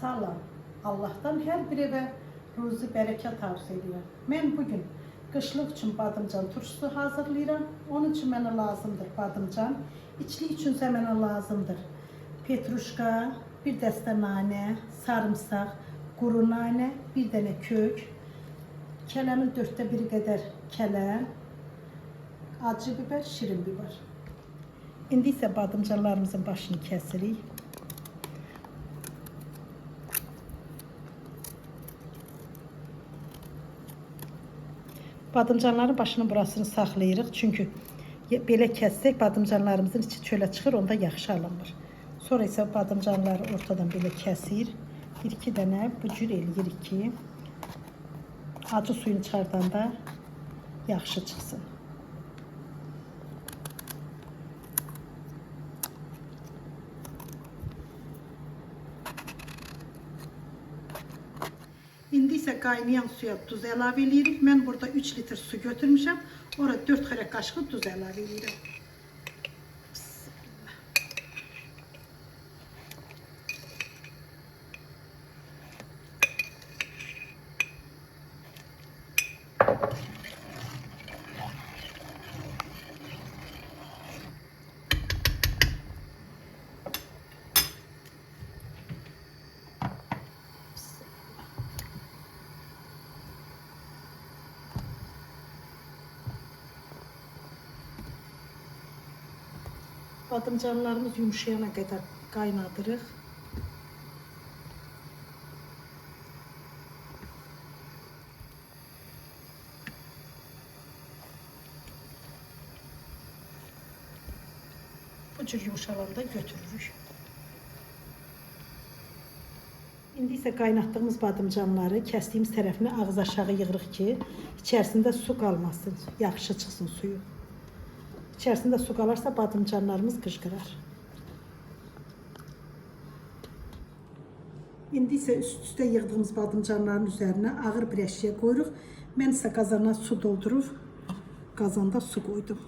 Salam. Allah'tan hər bir evə ruzi bərəkət arzu edirəm. Mən bu gün qışlıq üçün badımcan turşusu hazırlayıram. Onun üçün mənə lazımdır badımcan. İçli üçün isə mənə lazımdır petruşka, bir dəstə nanə, sarımsaq, quru nanə, bir dənə kök, kələmin dörddə biri qədər kələm, acı biber, şirin biber. İndi isə badımcanlarımızın başını kəsirik. Badımcanların başının burasını saxlayırıq. Çünki belə kəssək badımcanlarımızın içi çölə çıxır, onda yaxşı alınmır. Sonra isə badımcanları ortadan belə kəsir. Bir iki dənə bu cür eləyirik ki, acı suyunu çıxardanda yaxşı çıxsın. İndi isə qaynayan suya duz əlavə edirik. Mən burada 3 litr su götürmüşəm. Ora 4 xörək qaşığı duz əlavə edirəm. Badımcanlarımız yumuşayana qədər qaynadırıq. Bu cür yumuşalanda götürürük. İndi isə qaynatdığımız badımcanları kəsdiyimiz tərəfini ağız aşağı yığırıq ki, içərisində su qalmasın, yaxşı çıxsın suyu. İçərisində su qalarsa badımcanlarımız qıжqırar. İndi isə üst-üstə yığdığımız badımcanların üzərinə ağır bir əşya qoyuruq. Mən isə qazana su doldurub qazanda su qoydum.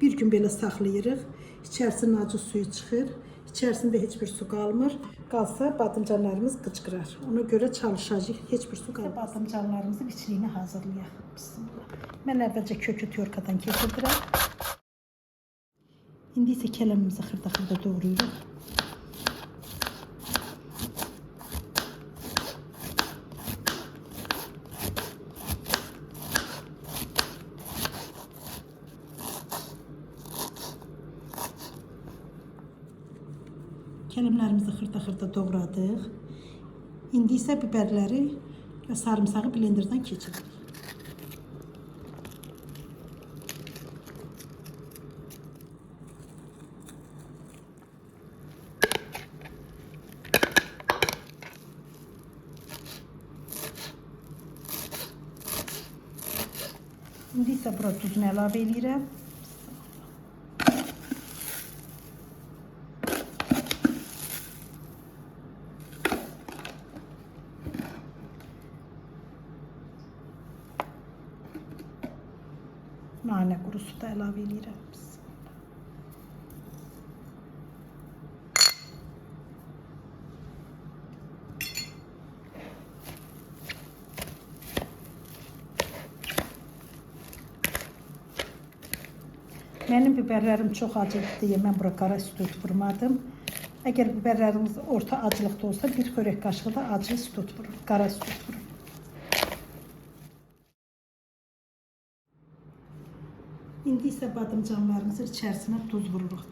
Bir gün belə saxlayırıq. İçərisinin acı suyu çıxır. İçərisində heç bir su qalmır. Qalsa badımcanlarımız qıcqırar. Ona görə çalışacağıq. Heç bir su qalmır. Badımcanlarımızın içliyini hazırlayaq. Bismillah. Mən əvvəlcə kökü tyorkadan keçirdirəm. İndi isə kələmimizi xırda-xırda doğrayırıq. Kələmlərimizi xırda-xırda doğradıq. İndi isə biberləri və sarımsağı blenderdan keçiririk. İndi isə bura duzunu əlavə edirəm. Nane kurusu da əlavə edirəm. Mənim biberlərim çox acılıdır deyə mən bura qara süt vurmadım. Əgər biberləriniz orta acılıqda olsa, bir xörək qaşığı da acı süt vurun, qara süt vurun. İndi isə badımcanlarımızın içərisinə duz vururuq.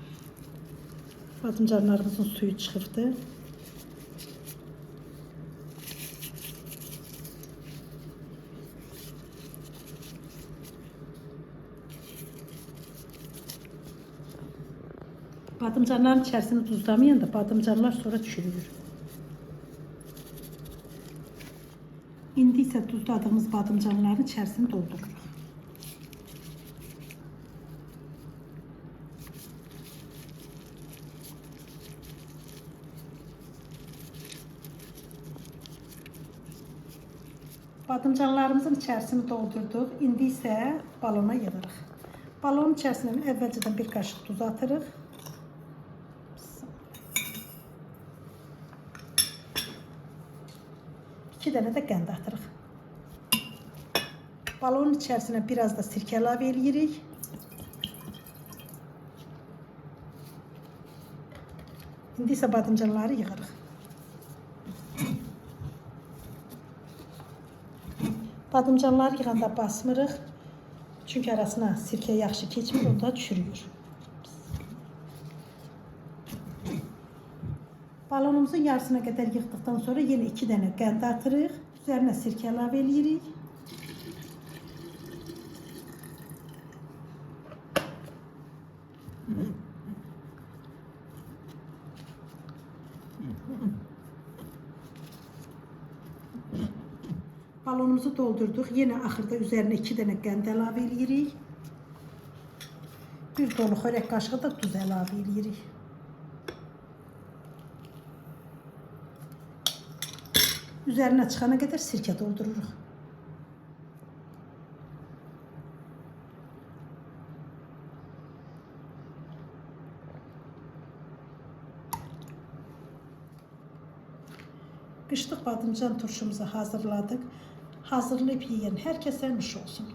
Badımcanlarımızın suyu çıxırdı. Badımcanların içərisini duzlamayın da badımcanlar sonra çürüyür. İndi isə duzladığımız badımcanların içərisini doldururuq. Badımcanlarımızın içərisini doldurduq. İndi isə balona yığırıq. Balonun içərisinə əvvəlcədən bir qaşıq duz atırıq. Dənə də qənd atırıq. Balonun içərisinə biraz da sirkə əlavə eləyirik. İndi isə badımcanları yığırıq. Badımcanları yığanda basmırıq. Çünki arasına sirkə yaxşı keçmir, onda çürüyür. Balonumuzun yarısına qədər yığdıqdan sonra yenə 2 dənə qənd atırıq. Üzərinə sirkə əlavə eləyirik. Balonumuzu doldurduq. Yenə axırda üzərinə 2 dənə qənd əlavə eləyirik. Bir dolu xörək qaşığı da duz əlavə eləyirik. Üzərinə çıxana qədər sirkə doldururuq. Qışlıq badımcan turşumuzu hazırladık. Hazırlayıb yeyən hər kəsə nuş olsun.